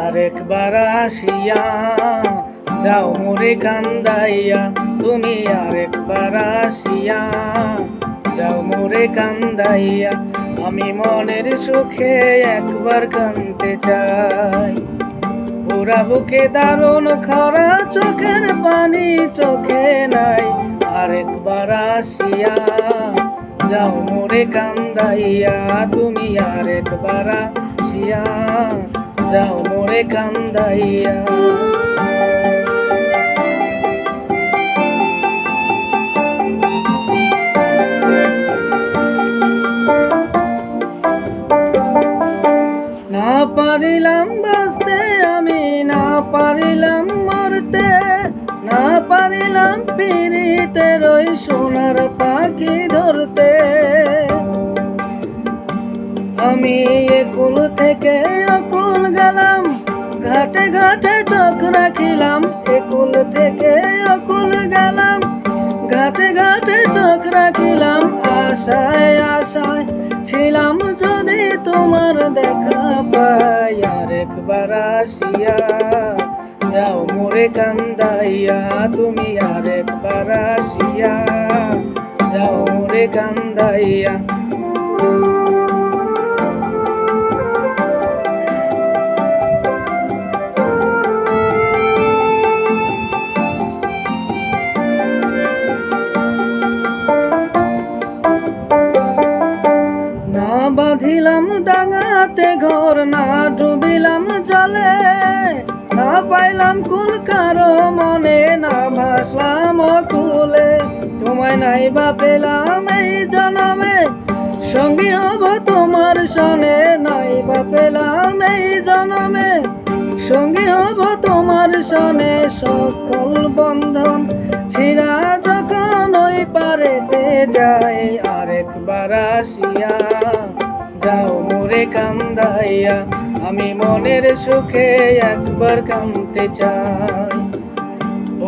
আর একবার আসিয়া যাও মোরে কান্দাইয়া, তুমি আর একবার আসিয়া যাও মোরে কান্দাইয়া, আমি মনের সুখে একবার কানতে চাই। পুরা বুকে দারুণ খরা, চোখের পানি চোখে নাই। আরেকবার আসিয়া যাও মোরে কান্দাইয়া, তুমি আরেকবার আসিয়া যাও মোরে কান্দাইয়া। না পারিলাম বাঁচতে, আমি না পারিলাম মরতে, না পারিলাম পিড়িতে রই সোনার পাখি ধরতে। আমি একুল থেকে অকুল গেলাম, ঘাটে ঘাটে চোখ রাখিলাম, একুল থেকে অকুল গেলাম, ঘাটে ঘাটে চোখ রাখিলাম, আশায় আশায় ছিলাম যদি তোমার দেখা পাই আর একবার আসিয়া যাও মোরে কান্দাইয়া, তুমি আর একবার আসিয়া যাও মোরে কান্দাইয়া। বাঁধিলাম ডাঙাতে ঘর, না ডুবিলাম জলে, না পাইলাম কুল কারও মনে, না ভাসলাম কুলে তোমায় নাই বা পেলাম এই জনমে, সঙ্গী হব তোমার সনে, নাই বা পেলাম এই জনমে। সঙ্গী হব তোমার সনে, সকল বন্ধন ছিড়া যখন ওই পারেতে যায়, আরেকবার আসিয়া মোরে কান্দাইয়া, আমি মনের সুখে একবার কামতে চাই।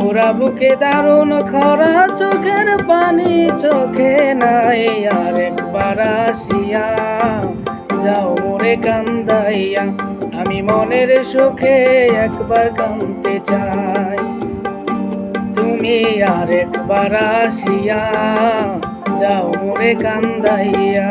ওরা বুকে দারুণ খরা, চোখের পানি চোখে নাই আরেকবার আসিয়া যাও মোরে কান্দাইয়া, আমি মনের সুখে একবার কামতে চাই। তুমি আরেকবার আসিয়া যাও মোরে কান্দাইয়া।